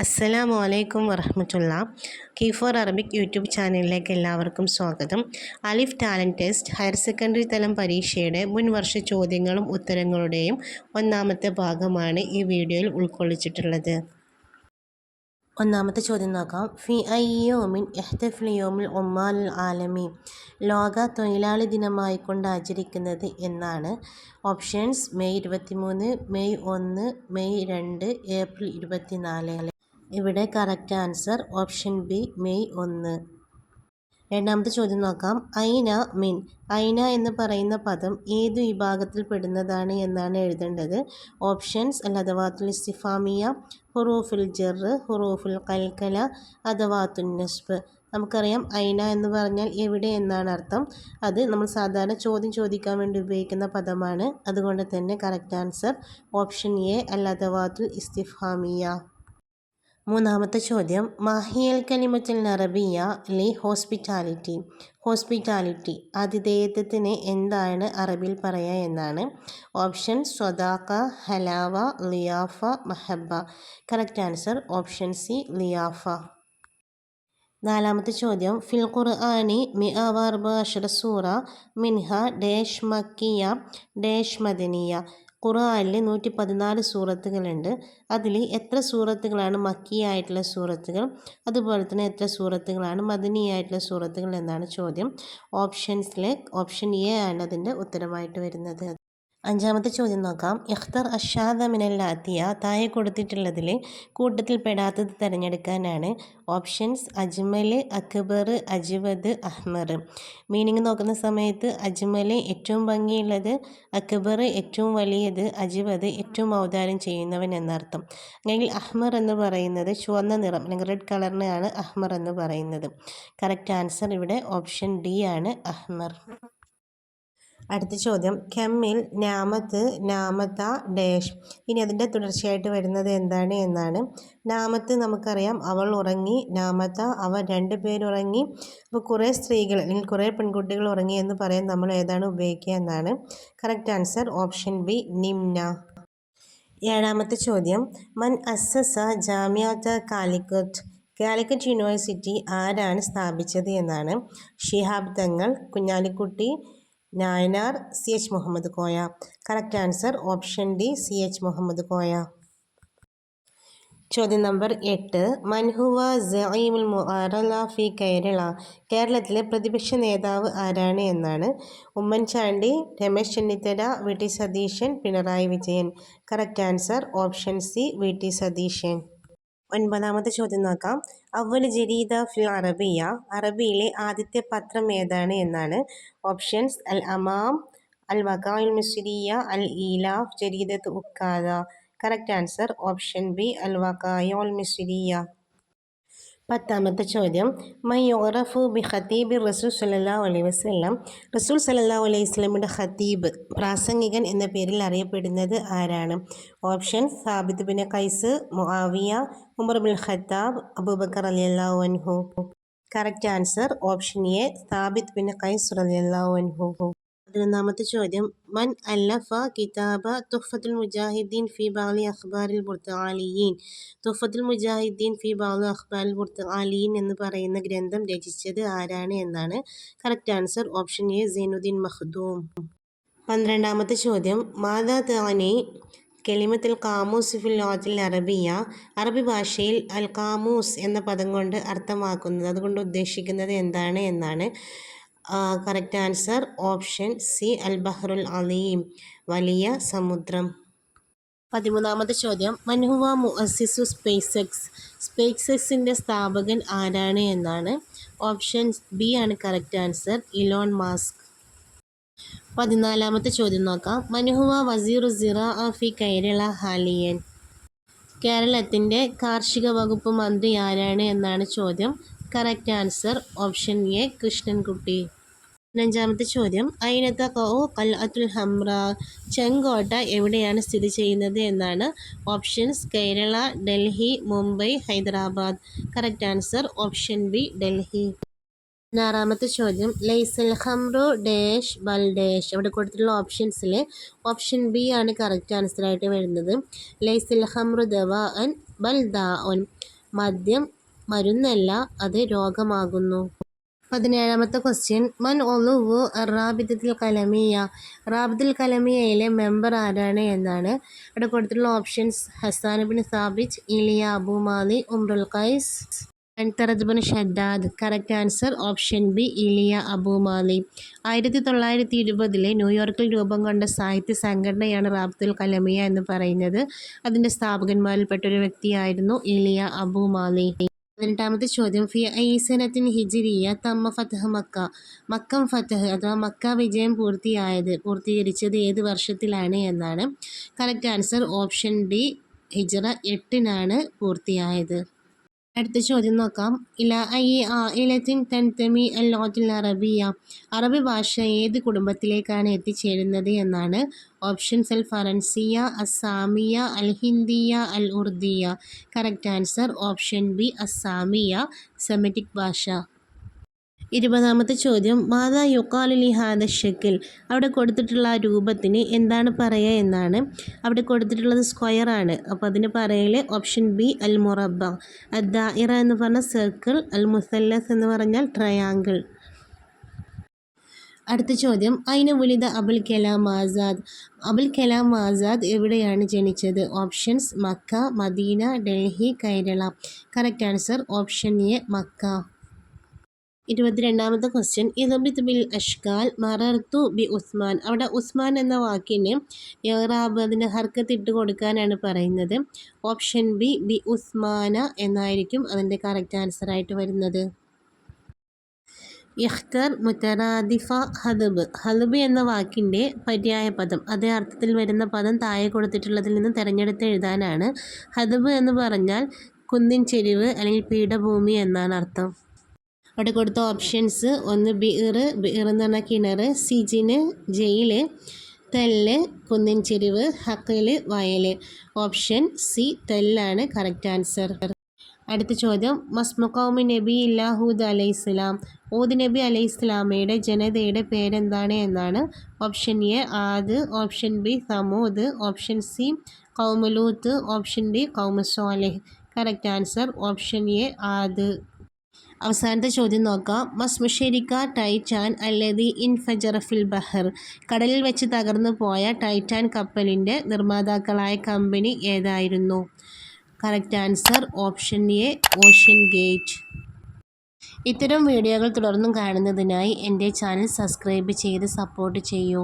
അസ്സലാമു അലൈക്കും വറഹമത്തുള്ള. കീഫോർ അറബിക് യൂട്യൂബ് ചാനലിലേക്ക് എല്ലാവർക്കും സ്വാഗതം. അലിഫ് ടാലന്റ് ടെസ്റ്റ് ഹയർ സെക്കൻഡറി തലം പരീക്ഷയുടെ മുൻ വർഷ ചോദ്യങ്ങളും ഉത്തരങ്ങളുടെയും ഒന്നാമത്തെ ഭാഗമാണ് ഈ വീഡിയോയിൽ ഉൾക്കൊള്ളിച്ചിട്ടുള്ളത്. ഒന്നാമത്തെ ചോദ്യം നോക്കാം. ഫി അയ്യോമിൻ എഹ്തഫ്ലിയോമിൽ ഒമാൽ ആലമി. ലോക തൊഴിലാളി ദിനമായി കൊണ്ട് ആചരിക്കുന്നത് എന്നാണ്. ഓപ്ഷൻസ് മെയ് ഇരുപത്തിമൂന്ന് മെയ് ഒന്ന് മെയ് രണ്ട് ഏപ്രിൽ ഇരുപത്തിനാല്. ഇവിടെ correct answer option B May ഒന്ന്. രണ്ടാമത്തെ ചോദ്യം നോക്കാം. ഐന മിൻ. ഐന എന്ന് പറയുന്ന പദം ഏത് വിഭാഗത്തിൽ പെടുന്നതാണ് എന്നാണ് എഴുതേണ്ടത്. ഓപ്ഷൻസ് അല്ലതവാത്തുൽ ഇസ്തിഫാമിയ ഹുറൂഫുൽ ജെറ് ഹുറൂഫുൽ കൽക്കല അഥവാ നസ്ബ് നമുക്കറിയാം ഐന എന്ന് പറഞ്ഞാൽ എവിടെ എന്നാണ് അർത്ഥം. അത് നമ്മൾ സാധാരണ ചോദ്യം ചോദിക്കാൻ വേണ്ടി ഉപയോഗിക്കുന്ന പദമാണ്. അതുകൊണ്ട് തന്നെ കറക്റ്റ് ആൻസർ ഓപ്ഷൻ എ അദവാത്തുൽ ഇസ്തിഫാമിയ മൂന്നാമത്തെ ചോദ്യം. മാഹിയൽ കലിമത്തിൽ അറബിയ ലി ഹോസ്പിറ്റാലിറ്റി. ഹോസ്പിറ്റാലിറ്റി ആതിഥേയത്വത്തിന് എന്താണ് അറബിൽ പറയുക എന്നാണ്. ഓപ്ഷൻ സ്വദാക്ക ഹലാവ ലിയാഫ മഹബ കറക്റ്റ് ആൻസർ ഓപ്ഷൻ സി ലിയാഫ. നാലാമത്തെ ചോദ്യം. ഫിൽ ഖുർആാനി മിഅവാർബ അഷറ സൂറ മിൻഹ ഡേഷ് മക്കിയ ഡേഷ് മദനിയ ഖുർആനിൽ നൂറ്റി പതിനാല് സൂറത്തുകളുണ്ട്. അതിൽ എത്ര സൂറത്തുകളാണ് മക്കിയായിട്ടുള്ള സൂറത്തുകൾ അതുപോലെ തന്നെ എത്ര സൂറത്തുകളാണ് മദനിയായിട്ടുള്ള സൂറത്തുകൾ എന്നാണ് ചോദ്യം. ഓപ്ഷൻസിലെ ഓപ്ഷൻ എ ആണ് അതിന്റെ ഉത്തരമായിട്ട് വരുന്നത്. അഞ്ചാമത്തെ ചോദ്യം നോക്കാം. ഇഖ്തർ അഷാദ മിനല്ലാത്തിയ താഴെ കൊടുത്തിട്ടുള്ളതിൽ കൂട്ടത്തിൽ പെടാത്തത് തിരഞ്ഞെടുക്കാനാണ്. ഓപ്ഷൻസ് അജ്മൽ അക്ബർ അജ്വദ് അഹ്മർ മീനിങ് നോക്കുന്ന സമയത്ത് അജ്മൽ ഏറ്റവും ഭംഗിയുള്ളത് അക്ബർ ഏറ്റവും വലിയത് അജ്വദ് ഏറ്റവും ഔദാര്യം ചെയ്യുന്നവൻ എന്നർത്ഥം. അല്ലെങ്കിൽ അഹ്മർ എന്ന് പറയുന്നത് ചുവന്ന നിറം അല്ലെങ്കിൽ റെഡ് കളറിനെയാണ് അഹ്മർ എന്ന് പറയുന്നത്. കറക്റ്റ് ആൻസർ ഇവിടെ ഓപ്ഷൻ ഡി ആണ് അഹ്മർ അടുത്ത ചോദ്യം. കെമ്മിൽ നാമത്ത് നാമത്ത ഡേഷ്. ഇനി അതിന്റെ തുടർച്ചയായിട്ട് വരുന്നത് എന്താണ് എന്നാണ്. നാമത്ത് നമുക്കറിയാം അവൾ ഉറങ്ങി. നാമത്ത അവർ രണ്ട് പേരുറങ്ങി അപ്പോൾ കുറേ സ്ത്രീകൾ അല്ലെങ്കിൽ കുറേ പെൺകുട്ടികൾ ഉറങ്ങി എന്ന് പറയാൻ നമ്മൾ ഏതാണ് ഉപയോഗിക്കുക എന്നാണ്. കറക്റ്റ് ആൻസർ ഓപ്ഷൻ ബി നിംന ഏഴാമത്തെ ചോദ്യം. മൻ അസസ ജാമ്യാത്ത കാലിക്കറ്റ്. കാലിക്കറ്റ് യൂണിവേഴ്സിറ്റി ആരാണ് സ്ഥാപിച്ചത് എന്നാണ്. Shihab Thangal Kunhalikutty Nayanar C H Muhammad Koya. Correct answer option D C H Muhammad Koya. ചോദ്യം നമ്പർ എട്ട്. മൻഹുവ സഈമുൽ മുഅറല ഫി കേരള. കേരളത്തിലെ പ്രതിപക്ഷ നേതാവ് ആരാണ് എന്നാണ് Oommen Chandy Ramesh Chennithala V T Satheesan Pinarayi Vijayan. Correct answer option C V T Satheesan. ഒൻപതാമത്തെ ചോദ്യം നോക്കാം. അവൽ ജരീദ ഫിൽ അറബിയ. അറബിയിലെ ആദ്യത്തെ പത്രം ഏതാണ് എന്നാണ്. ഓപ്ഷൻസ് അൽ അമാം അൽ വകാൽ മിസ്രിയ അൽ ഈലാഫ് ജരീദ ഉക്കാദ കറക്റ്റ് ആൻസർ ഓപ്ഷൻ ബി അൽ വകായോൽ മിസ്രിയ. പത്താമത്തെ ചോദ്യം മൈ യോറഫു ബി ഖത്തീബി റസൂൽ സല്ലാ അലൈഹി വസ്ലം റസൂൽ സല്ലാ അലൈഹി വസ്ലമിന്റെ ഖത്തീബ് പ്രാസംഗികൻ എന്ന പേരിൽ അറിയപ്പെടുന്നത് ആരാണ്? Option Thabit bin Qais Muawiya Umar bin Khattab Abu Bakr Ali Allah correct answer option A Thabit bin Qais Ali അള്ളാഹു അൻഹു. പതിനൊന്നാമത്തെ ചോദ്യം. മൻ അല്ലഫ കിതാബ തുഫത്തുൽ മുജാഹിദ്ദീൻ ഫി ബാലി അഖ്ബാരിൽ ബുർത്താലിയീൻ തുഫത്തുൽ മുജാഹിദ്ദീൻ ഫി ബാലി അഖ്ബാരിൽ ബുർത്താലിയീൻ എന്ന് പറയുന്ന ഗ്രന്ഥം രചിച്ചത് ആരാണ് എന്നാണ് correct answer option A Zainuddin Makhdoom. പന്ത്രണ്ടാമത്തെ ചോദ്യം. മാതാ താനി കെളിമത്തിൽ കാമൂസ് ഫിൽ ലോജിൽ അറബിയ. അറബി ഭാഷയിൽ അൽ കാമൂസ് എന്ന പദം കൊണ്ട് അർത്ഥമാക്കുന്നത് അതുകൊണ്ട് ഉദ്ദേശിക്കുന്നത് എന്താണ് എന്നാണ് കറക്റ്റ് ആൻസർ ഓപ്ഷൻ സി അൽ ബഹ്റുൽ അലീം വലിയ സമുദ്രം. പതിമൂന്നാമത്തെ ചോദ്യം മൻഹുവ മുഅസിസു സ്പേസ് എക്സ് സ്പേസ് എക്സിന്റെ സ്ഥാപകൻ ആരാണ് എന്നാണ്. ഓപ്ഷൻ ബി ആണ് കറക്റ്റ് ആൻസർ ഇലോൺ മാസ്ക് പതിനാലാമത്തെ ചോദ്യം നോക്കാം മനുഹുവ വസീറു സിറ ഫി കേരള ഹാലിയൻ. കേരളത്തിന്റെ കാർഷിക വകുപ്പ് മന്ത്രി ആരാണ് എന്നാണ് ചോദ്യം correct answer option A Krishnankutty. പതിനഞ്ചാമത്തെ ചോദ്യം. അയിനത്ത കൽ അത്തുൽ ഹംറ ചെങ്കോട്ട എവിടെയാണ് സ്ഥിതി ചെയ്യുന്നത് എന്നാണ് options Kerala Delhi Mumbai Hyderabad. Correct answer option B Delhi. പതിനാറാമത്തെ ചോദ്യം. ലൈസൽ ഹംറു ഡേഷ് ബൽ ഡേഷ്. അവിടെ കൊടുത്തിട്ടുള്ള ഓപ്ഷൻസിൽ ഓപ്ഷൻ ബി ആണ് കറക്റ്റ് ആൻസർ ആയിട്ട് വരുന്നത്. ലൈസൽ ഹംറു ദവ അൻ ബൽ ദാ മദ്യം മരുന്നല്ല അത് രോഗമാകുന്നു. പതിനേഴാമത്തെ ക്വസ്റ്റ്യൻ മൻ ഒലുവു റാബിദത്തിൽ കലമിയ. റാബിദുൽ കലമിയയിലെ മെമ്പർ ആരാണ് എന്നാണ് ഇവിടെ കൊടുത്തിട്ടുള്ള options Hasan bin സാബിജ് Elia Abu Madi Imrul Qais Antara Shaddad correct answer option B Elia Abu Madi ആയിരത്തി തൊള്ളായിരത്തി ഇരുപതിലെ ന്യൂയോർക്കിൽ രൂപം കൊണ്ട സാഹിത്യ സംഘടനയാണ് റാബിദുൽ കലമിയ എന്ന് പറയുന്നത്. അതിന്റെ സ്ഥാപകന്മാരിൽപ്പെട്ട ഒരു വ്യക്തിയായിരുന്നു ഇലിയ അബു മാലി പതിനെട്ടാമത്തെ ചോദ്യം. ഫി ഐസനത്തിൻ ഹിജിരിയ തമ്മ ഫതഹ് മക്ക. മക്കം ഫതഹ് അഥവാ മക്ക വിജയം പൂർത്തിയായത് പൂർത്തീകരിച്ചത് ഏത് വർഷത്തിലാണ് എന്നാണ് കറക്റ്റ് ആൻസർ ഓപ്ഷൻ ഡി ഹിജറ എട്ടിനാണ് പൂർത്തിയായത്. അടുത്ത ചോദ്യം നോക്കാം. ഇല ഐ ഇലത്തിൻ തൻതമി അൽ ലോത്തിൽ അറബിയ. അറബി ഭാഷ ഏത് കുടുംബത്തിലേക്കാണ് എത്തിച്ചേരുന്നത് എന്നാണ് ഓപ്ഷൻസ് അൽ ഫറൻസിയ അസാമിയ അൽ ഹിന്ദിയ അൽ ഉർദിയ കറക്റ്റ് ആൻസർ ഓപ്ഷൻ ബി അസാമിയ സെമറ്റിക് ഭാഷ. ഇരുപതാമത്തെ ചോദ്യം മാതാ യുക്കാലി ഹാദ ഷെക്കിൽ? അവിടെ കൊടുത്തിട്ടുള്ള ആ രൂപത്തിന് എന്താണ് പറയുക എന്നാണ്. അവിടെ കൊടുത്തിട്ടുള്ളത് സ്ക്വയർ ആണ്. അപ്പോൾ അതിന് പറയൽ ഓപ്ഷൻ ബി അൽ മുറബ അദ്ദായിറ എന്ന് പറഞ്ഞ സർക്കിൾ അൽ മുസല്ലസ് എന്ന് പറഞ്ഞാൽ ട്രയാങ്കിൾ അടുത്ത ചോദ്യം അയിന് വിളിത അബുൽ കലാം ആസാദ്? അബുൽ കലാം ആസാദ് എവിടെയാണ് ജനിച്ചത്? Options Mecca Medina Delhi കൈരള. Correct answer option A Mecca. ഇരുപത്തിരണ്ടാമത്തെ ക്വസ്റ്റ്യൻ ഇതബിത് ബിൽ അഷ്കാൽ മറർത്തു ബി ഉസ്മാൻ. അവിടെ ഉസ്മാൻ എന്ന വാക്കിന് യറാബ് അതിന് ഹർക്കത്ത് ഇട്ട് കൊടുക്കാനാണ് പറയുന്നത്. ഓപ്ഷൻ ബി ബി ഉസ്മാന എന്നായിരിക്കും അതിന്റെ കറക്റ്റ് ആൻസർ ആയിട്ട് വരുന്നത്. ഇഖ്തർ മുത്തറാദിഫ ഹദബ്. ഹദബ് എന്ന വാക്കിന്റെ പര്യായ പദം. അതേ അർത്ഥത്തിൽ വരുന്ന പദം താഴെ കൊടുത്തിട്ടുള്ളതിൽ നിന്ന് തിരഞ്ഞെടുത്ത് എഴുതാനാണ്. ഹദബ് എന്ന് പറഞ്ഞാൽ കുന്നിൻ ചെരിവ് അല്ലെങ്കിൽ പീഠഭൂമി എന്നാണ് അർത്ഥം. അവിടെ കൊടുത്ത ഓപ്ഷൻസ് ഒന്ന് ബീർ ബിർ എന്ന് പറഞ്ഞാൽ കിണർ സിജിന് ജയിൽ തെല്ല് കുന്നിൻ ചെരിവ് ഹക്കൽ വയൽ ഓപ്ഷൻ സി തെല്ലാണ് കറക്റ്റ് ആൻസർ അടുത്ത ചോദ്യം മസ്മുഖൌമി നബി ഇല്ലാഹൂദ് അലൈഹി ഇസ്ലാം ഊദ് നബി അലൈഹി ഇസ്ലാമയുടെ ജനതയുടെ പേരെന്താണ് എന്നാണ് ഓപ്ഷൻ എ ആദ് ഓപ്ഷൻ ബി സമൂദ് ഓപ്ഷൻ സി കൗമലൂത്ത് ഓപ്ഷൻ ഡി കൗമസോലെ കറക്റ്റ് ആൻസർ ഓപ്ഷൻ എ ആദ്. അവസാനത്തെ ചോദ്യം നോക്കാം. മസ്മുഷരിക്ക ടൈറ്റാൻ അല്ലതി ഇൻഫജറഫിൽ ബഹർ. കടലിൽ വെച്ച് തകർന്നു പോയ ടൈറ്റാൻ കപ്പലിന്റെ നിർമ്മാതാക്കളായ കമ്പനി ഏതായിരുന്നു? Correct answer option A OceanGate. ഇത്തരം വീഡിയോകൾ തുടർന്നും കാണുന്നതിനായി എന്റെ ചാനൽ സബ്സ്ക്രൈബ് ചെയ്ത് സപ്പോർട്ട് ചെയ്യൂ.